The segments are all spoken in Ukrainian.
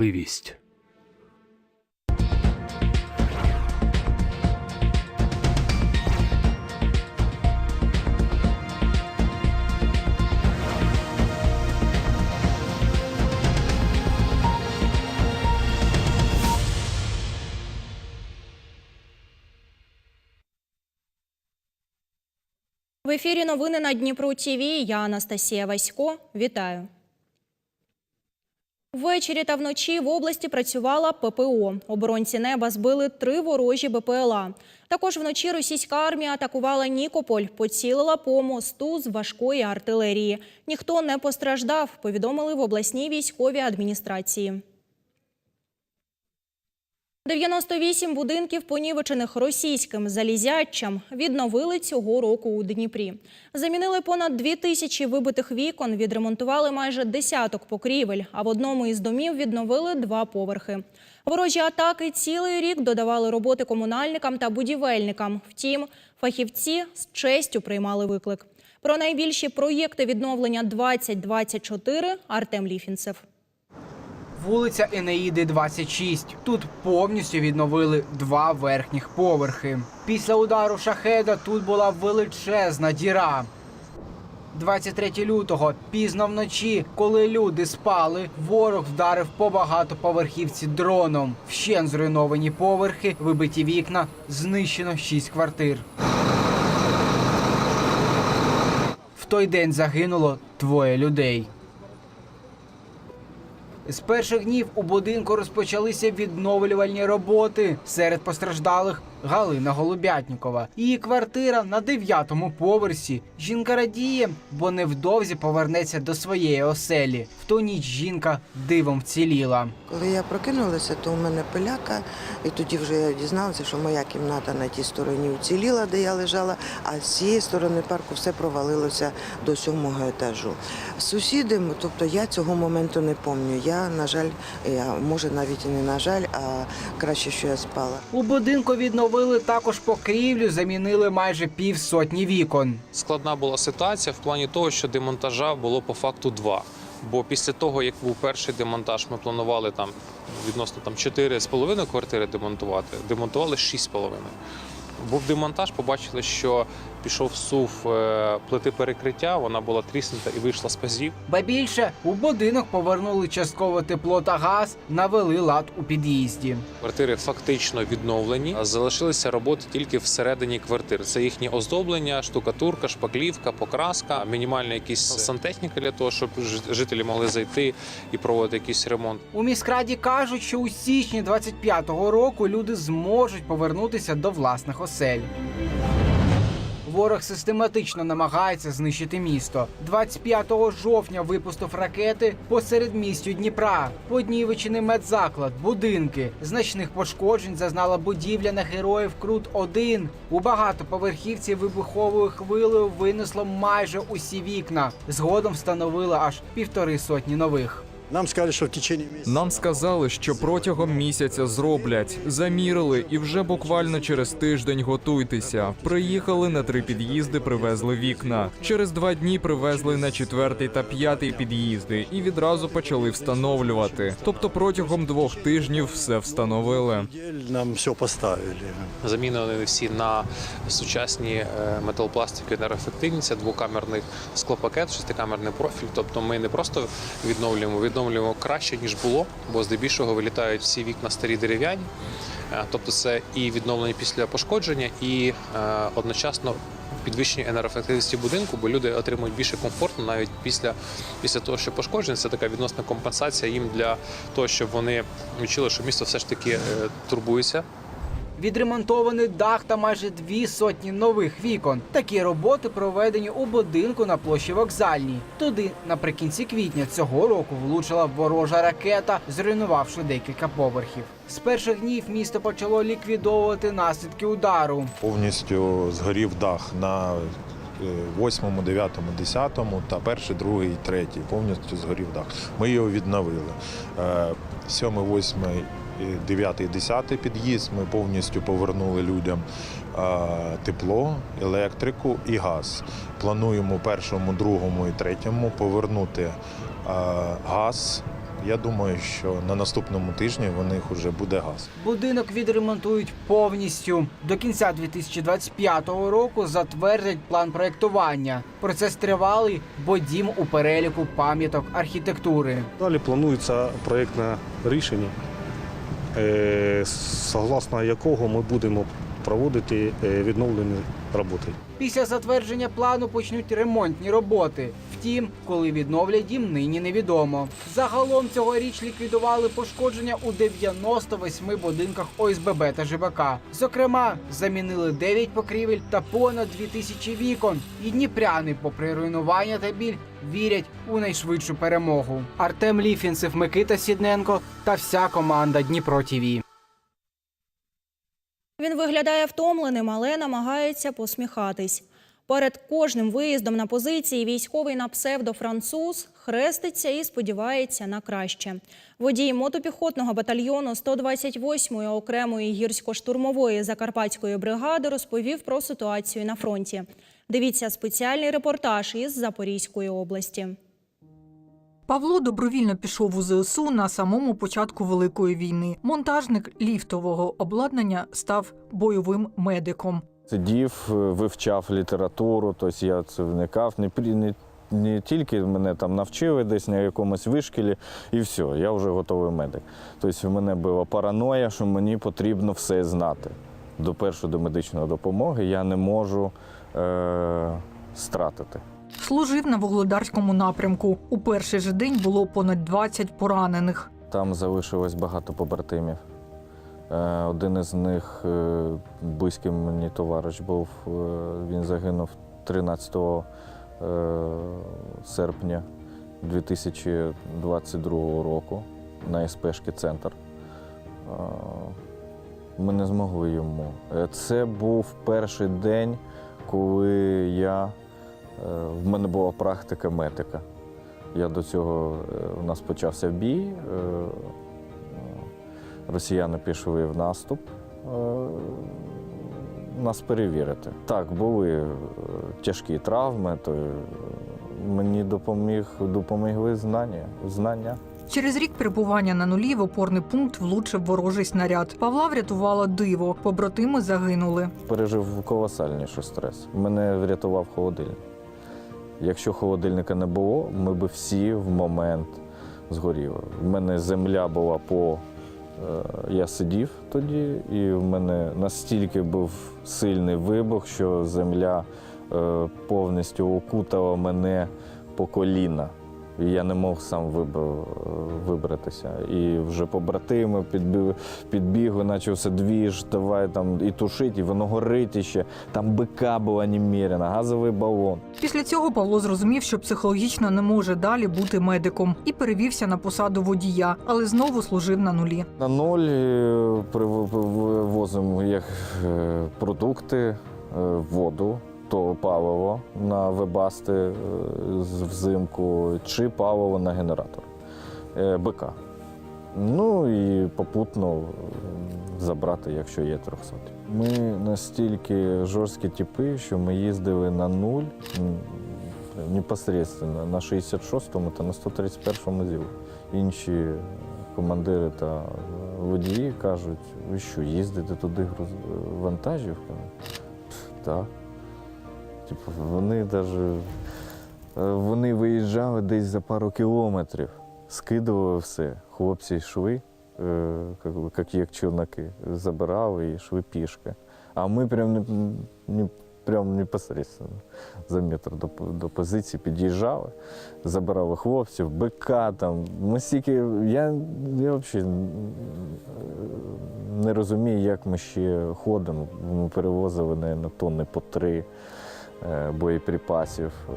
Вивість. В ефірі новини на Дніпро ТІВІ. Я Анастасія Васько. Вітаю. Ввечері та вночі в області працювала ППО. Оборонці неба збили три ворожі БПЛА. Також вночі російська армія атакувала Нікополь, поцілила по мосту з важкої артилерії. Ніхто не постраждав, повідомили в обласній військовій адміністрації. 98 будинків, понівечених російським залізячам, відновили цього року у Дніпрі. Замінили понад дві тисячі вибитих вікон, відремонтували майже десяток покрівель, а в одному із домів відновили два поверхи. Ворожі атаки цілий рік додавали роботи комунальникам та будівельникам. Втім, фахівці з честю приймали виклик. Про найбільші проєкти відновлення 2024 Артем Ліфінцев. Вулиця Енеїди, 26. Тут повністю відновили два верхніх поверхи. Після удару шахеда тут була величезна діра. 23 лютого, пізно вночі, коли люди спали, ворог вдарив по багатоповерхівці дроном. Вщен зруйновані поверхи, вибиті вікна, знищено 6 квартир. В той день загинуло двоє людей. З перших днів у будинку розпочалися відновлювальні роботи. Серед постраждалих Галина Голубятнікова. Її квартира на дев'ятому поверсі. Жінка радіє, бо невдовзі повернеться до своєї оселі. В ту ніч жінка дивом вціліла. Коли я прокинулася, то у мене пиляка, і тоді вже я дізналася, що моя кімната на тій стороні уціліла, де я лежала, а з цієї сторони парку все провалилося до сьомого етажу. Сусіди, тобто я цього моменту не пам'ятаю. Я, на жаль, я, може навіть і не на жаль, а краще, що я спала. У будинку відновили також покрівлю, замінили майже півсотні вікон. Складна була ситуація в плані того, що демонтажа було по факту два. Бо після того, як був перший демонтаж, ми планували там відносно там 4,5 квартири демонтувати, демонтували 6,5. Був демонтаж, побачили, що пішов сув е, плити перекриття, вона була тріснута і вийшла з пазів. Ба більше у будинок повернули частково тепло та газ, навели лад у під'їзді. Квартири фактично відновлені, а залишилися роботи тільки всередині квартир. Це їхнє оздоблення, штукатурка, шпаклівка, покраска, мінімальна якісь сантехніка для того, щоб жителі могли зайти і проводити якийсь ремонт. У міськраді кажуть, що у січні 25-го року люди зможуть повернутися до власних осель. Ворог систематично намагається знищити місто. 25 жовтня випустив ракети по середмістю Дніпра. Поднівечений медзаклад, будинки. Значних пошкоджень зазнала будівля на героїв Крут 1 У багатоповерхівці вибуховою хвилею винесло майже усі вікна. Згодом встановили аж півтори сотні нових. Нам сказали, що в течение місяця. Нам сказали, що протягом місяця зроблять. Замірили, і вже буквально через тиждень готуйтеся. Приїхали на три під'їзди, привезли вікна. Через два дні привезли на четвертий та п'ятий під'їзди і відразу почали встановлювати. Тобто протягом двох тижнів все встановили. Нам все поставили. Замінили всі на сучасні е, металопластики енергоефективні. Це двокамерний склопакет, шестикамерний профіль. Тобто ми не просто відновлюємо, відновлюємо краще ніж було, бо здебільшого вилітають всі вікна старі дерев'яні. Е, Тобто це і відновлення після пошкодження, і е, одночасно. Підвищення енергоефективності будинку, бо люди отримують більше комфорту навіть після, після того, що пошкодження. Це така відносна компенсація їм для того, щоб вони відчули, що місто все ж таки е, турбується Відремонтований дах та майже дві сотні нових вікон. Такі роботи проведені у будинку на площі вокзальній. Туди наприкінці квітня цього року влучила ворожа ракета, зруйнувавши декілька поверхів. З перших днів місто почало ліквідовувати наслідки удару. Повністю згорів дах на 8, 9, 10 та перший, другий, третій. Повністю згорів дах. Ми його відновили. 7, 8, 9, 10 під'їзд ми повністю повернули людям тепло, електрику і газ. Плануємо першому, другому і третьому повернути газ, Я думаю, що на наступному тижні у них вже буде газ. Будинок відремонтують повністю. До кінця 2025 року затвердять план проєктування. Процес тривалий, бо дім у переліку пам'яток архітектури. Далі планується проєктне рішення, согласно якого ми будемо проводити е, роботи. Після затвердження плану почнуть ремонтні роботи. Втім, коли відновлять дім, нині невідомо. Загалом цьогоріч ліквідували пошкодження у 98 будинках ОСББ та ЖБК. Зокрема, замінили 9 покрівель та понад 2000 вікон. І дніпряни, попри руйнування та біль, вірять у найшвидшу перемогу. Артем Ліфінцев, Микита Сідненко та вся команда Дніпро ТІВІ. Він виглядає втомленим, але намагається посміхатись. Перед кожним виїздом на позиції військовий на псевдофранцуз хреститься і сподівається на краще. Водій мотопіхотного батальйону 128-ї окремої гірсько-штурмової закарпатської бригади розповів про ситуацію на фронті. Дивіться спеціальний репортаж із Запорізької області. Павло добровільно пішов у ЗСУ на самому початку Великої війни. Монтажник ліфтового обладнання став бойовим медиком. Сидів, е, вивчав літературу, тобто я це вникав. Не, не, не тільки мене там навчили десь на якомусь вишкілі, і все, я вже готовий медик. Тобто в мене була параноя, що мені потрібно все знати. До першої до медичної допомоги я не можу е, стратити. Служив на Вугледарському напрямку. У перший же день було понад 20 поранених. Там залишилось багато побратимів. Е, Один із них е, близький мені товариш був. е, Він загинув 13 е, серпня 2022 року на СПшки центр. Ми не змогли йому. Це був перший день, коли я, в мене була практика медика. Я до цього е, у нас почався бій. е, Росіяни пішли в наступ. е, Нас перевірити. Так, були тяжкі травми, то мені допоміг, допомогли знання. знання. Через рік перебування на нулі в опорний пункт влучив ворожий снаряд. Павла врятувало диво. Побратими загинули. Пережив колосальніший стрес. Мене врятував холодильник. Якщо холодильника не було, ми б всі в момент згоріли. У мене земля була по. е, Я сидів тоді, і в мене настільки був сильний вибух, що земля е, повністю окутала мене по коліна. І я не мог сам виб- вибратися. І вже побратими підбігли, підбігли, все двіж, давай там і тушить, і воно горить іще. Там бика була неміряна, газовий балон. Після цього Павло зрозумів, що психологічно не може далі бути медиком і перевівся на посаду водія, але знову служив на нулі. На ноль е, привозимо як е, продукти, е, воду, то паливо на вебасти е, взимку, чи паливо на генератор е, БК. Ну і попутно е, забрати, якщо є 300. Ми настільки жорсткі типи, що ми їздили на нуль непосередньо на 66-му та на 131-му ЗІЛ. Інші командири та водії кажуть, ви що, їздите туди вантажівками? Так. Типу, вони навіть вони виїжджали десь за пару кілометрів, скидували все. Хлопці йшли, е, як, як, челноки, забирали і йшли пішки. А ми прям не, не, прям непосередньо за метр до, до позиції під'їжджали, забирали хлопців, бика там. Ми стільки, я, я взагалі не розумію, як ми ще ходимо. Ми перевозили на тонни по три е, боєприпасів, е,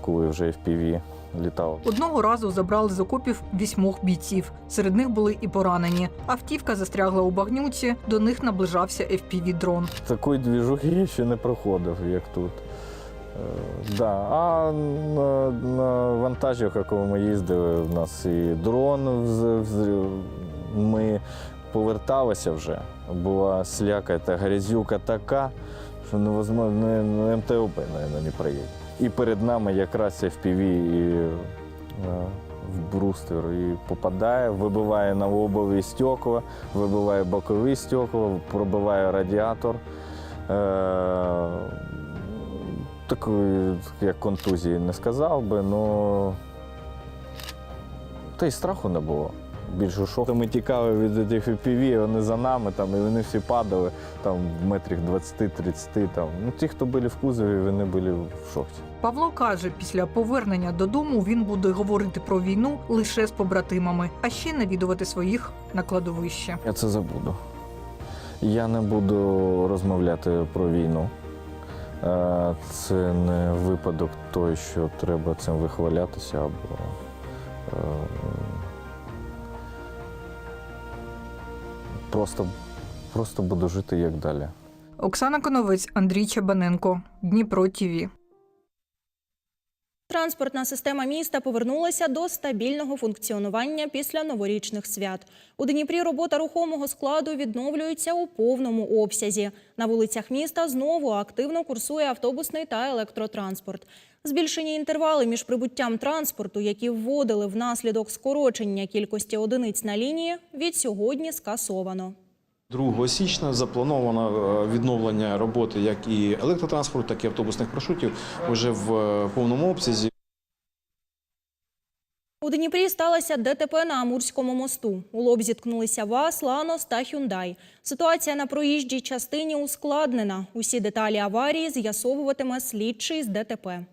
коли вже FPV літав. Одного разу забрали з окопів вісьмох бійців. Серед них були і поранені. Автівка застрягла у багнюці, до них наближався FPV-дрон. Такої двіжухи я ще не проходив, як тут. Е, да. А на, на вантажівках, коли ми їздили, у нас і дрон вз- вз- ми поверталися вже. Була сляка та грязюка така, що невозможно, не, не МТОП, мабуть, не проїде. І перед нами якраз FPV і е, в бруствер і попадає, вибиває на лобові стекла, вибиває бокові стекла, пробиває радіатор. Е, такої, як контузії, не сказав би, але та й страху не було. Більше шоку. Ми тікали від тих FPV, вони за нами, там, і вони всі падали там, в метрах 20-30. Там. Ну, ті, хто були в кузові, вони були в шоці. Павло каже, після повернення додому він буде говорити про війну лише з побратимами, а ще навідувати своїх на кладовище. Я це забуду. Я не буду розмовляти про війну. Е, Це не випадок той, що треба цим вихвалятися або. Просто, просто буду жити як далі. Оксана Коновець, Андрій Чабаненко, Дніпро ТІВІ. Транспортна система міста повернулася до стабільного функціонування після новорічних свят. У Дніпрі робота рухомого складу відновлюється у повному обсязі. На вулицях міста знову активно курсує автобусний та електротранспорт. Збільшені інтервали між прибуттям транспорту, які вводили внаслідок скорочення кількості одиниць на лінії, від сьогодні скасовано. 2 січня заплановано е, відновлення роботи як і електротранспорту, так і автобусних маршрутів вже в е, повному обсязі. У Дніпрі сталося ДТП на Амурському мосту. У лоб зіткнулися ВАЗ, Ланос та Хюндай. Ситуація на проїжджій частині ускладнена. Усі деталі аварії з'ясовуватиме слідчий з ДТП.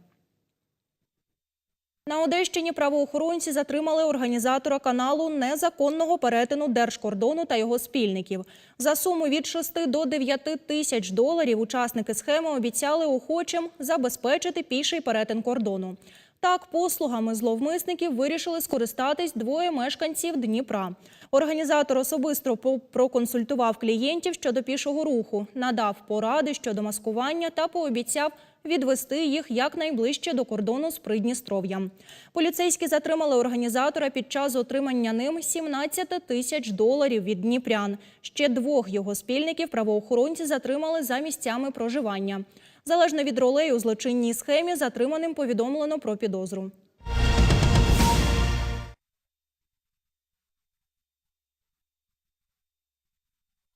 На Одещині правоохоронці затримали організатора каналу незаконного перетину держкордону та його спільників. За суму від 6 до 9 тисяч доларів учасники схеми обіцяли охочим забезпечити піший перетин кордону. Так, послугами зловмисників вирішили скористатись двоє мешканців Дніпра. Організатор особисто проконсультував клієнтів щодо пішого руху, надав поради щодо маскування та пообіцяв відвести їх якнайближче до кордону з Придністров'ям. Поліцейські затримали організатора під час отримання ним 17 тисяч доларів від дніпрян. Ще двох його спільників правоохоронці затримали за місцями проживання. Залежно від ролей у злочинній схемі, затриманим повідомлено про підозру.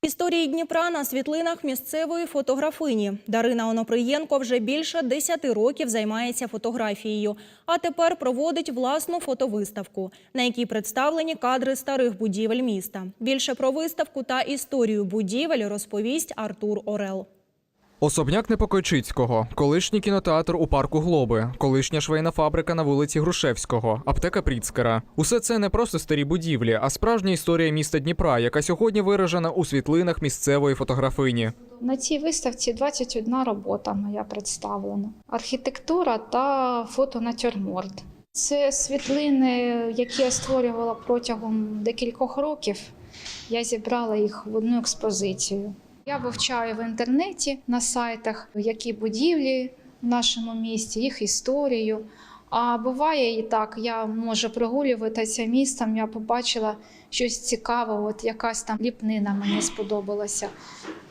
Історії Дніпра на світлинах місцевої фотографині. Дарина Оноприєнко вже більше 10 років займається фотографією, а тепер проводить власну фотовиставку, на якій представлені кадри старих будівель міста. Більше про виставку та історію будівель розповість Артур Орел. Особняк Непокойчицького, колишній кінотеатр у парку Глоби, колишня швейна фабрика на вулиці Грушевського, аптека Пріцкера. Усе це не просто старі будівлі, а справжня історія міста Дніпра, яка сьогодні виражена у світлинах місцевої фотографині. На цій виставці 21 робота моя представлена: архітектура та фотонатюрморт. Це світлини, які я створювала протягом декількох років. Я зібрала їх в одну експозицію. Я вивчаю в інтернеті на сайтах, які будівлі в нашому місті, їх історію. А буває і так, я можу прогулюватися містом, я побачила щось цікаве, от якась там ліпнина мені сподобалася.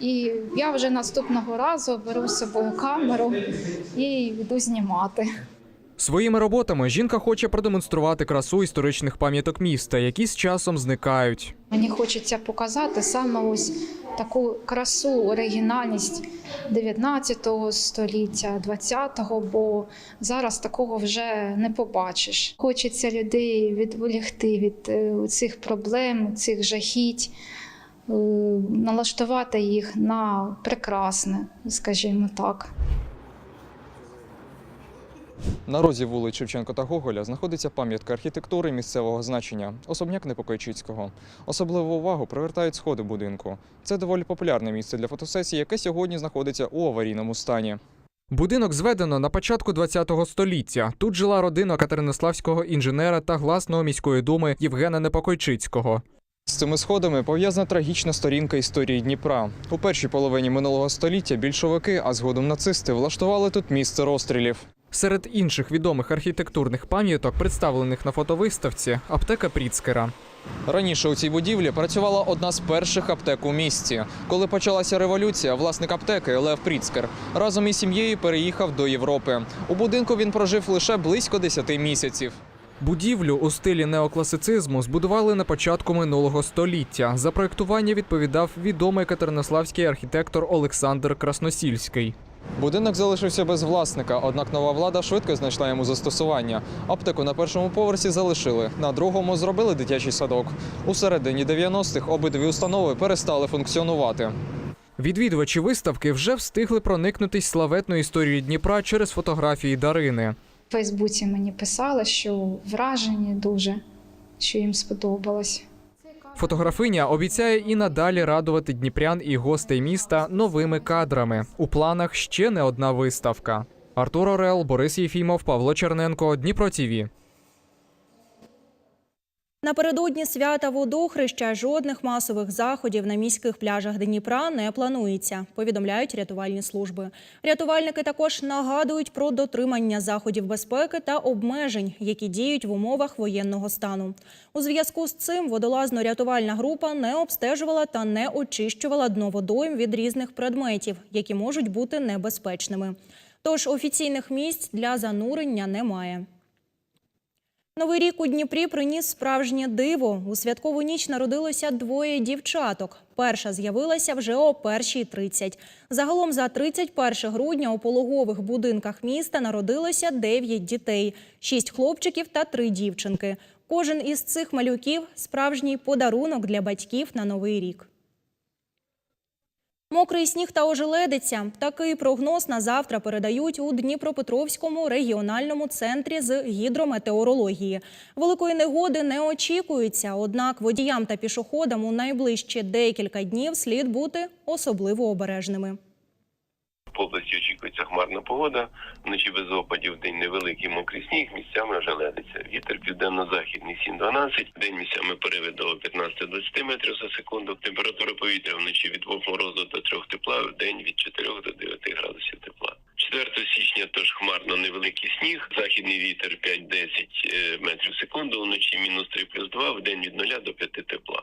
І я вже наступного разу беру з собою камеру і йду знімати. Своїми роботами жінка хоче продемонструвати красу історичних пам'яток міста, які з часом зникають. Мені хочеться показати саме ось таку красу, оригінальність 19 століття, 20-го, бо зараз такого вже не побачиш. Хочеться людей відволікти від е, цих проблем, цих жахіть, е, налаштувати їх на прекрасне, скажімо так. На розі вулиць Шевченко та Гоголя знаходиться пам'ятка архітектури місцевого значення особняк Непокойчицького. Особливу увагу привертають сходи будинку. Це доволі популярне місце для фотосесій, яке сьогодні знаходиться у аварійному стані. Будинок зведено на початку ХХ століття. Тут жила родина катеринославського інженера та гласного міської думи Євгена Непокойчицького. З цими сходами пов'язана трагічна сторінка історії Дніпра. У першій половині минулого століття більшовики, а згодом нацисти, влаштували тут місце розстрілів. Серед інших відомих архітектурних пам'яток, представлених на фотовиставці, аптека Пріцкера. Раніше у цій будівлі працювала одна з перших аптек у місті. Коли почалася революція, власник аптеки Лев Пріцкер разом із сім'єю переїхав до Європи. У будинку він прожив лише близько 10 місяців. Будівлю у стилі неокласицизму збудували на початку минулого століття. За проектування відповідав відомий катеринославський архітектор Олександр Красносільський. Будинок залишився без власника, однак нова влада швидко знайшла йому застосування. Аптеку на першому поверсі залишили, на другому зробили дитячий садок. У середині 90-х обидві установи перестали функціонувати. Відвідувачі виставки вже встигли проникнутись славетною історією Дніпра через фотографії Дарини. В Фейсбуці мені писали, що вражені дуже, що їм сподобалось. Фотографиня обіцяє і надалі радувати дніпрян і гостей міста новими кадрами. У планах ще не одна виставка. Артур Орел, Борис Єфімов, Павло Черненко, Дніпро ТІВІ. Напередодні свята водохреща жодних масових заходів на міських пляжах Дніпра не планується, повідомляють рятувальні служби. Рятувальники також нагадують про дотримання заходів безпеки та обмежень, які діють в умовах воєнного стану. У зв'язку з цим водолазно-рятувальна група не обстежувала та не очищувала дно водойм від різних предметів, які можуть бути небезпечними. Тож офіційних місць для занурення немає. Новий рік у Дніпрі приніс справжнє диво. У святкову ніч народилося двоє дівчаток. Перша з'явилася вже о 1.30. Загалом за 31 грудня у пологових будинках міста народилося 9 дітей, 6 хлопчиків та 3 дівчинки. Кожен із цих малюків – справжній подарунок для батьків на Новий рік. Мокрий сніг та ожеледиця. Такий прогноз на завтра передають у Дніпропетровському регіональному центрі з гідрометеорології. Великої негоди не очікується, однак водіям та пішоходам у найближчі декілька днів слід бути особливо обережними. Області очікується хмарна погода, вночі без опадів, день невеликий мокрий сніг, місцями ожеледиться. Вітер південно-західний 7-12, день місцями пориви до 15-20 метрів за секунду. Температура повітря вночі від 2 морозу до 3 тепла, в день від 4 до 9 градусів тепла. 4 січня тож хмарно невеликий сніг, західний вітер 5-10 е, метрів в секунду, вночі мінус 3 плюс 2, в день від 0 до 5 тепла.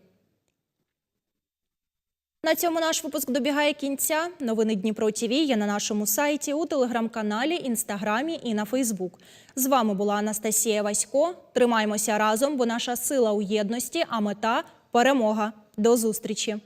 На цьому наш випуск добігає кінця. Новини Дніпро ТІВІ є на нашому сайті, у телеграм-каналі, інстаграмі і на Фейсбук. З вами була Анастасія Васько. Тримаємося разом, бо наша сила у єдності, а мета перемога. До зустрічі.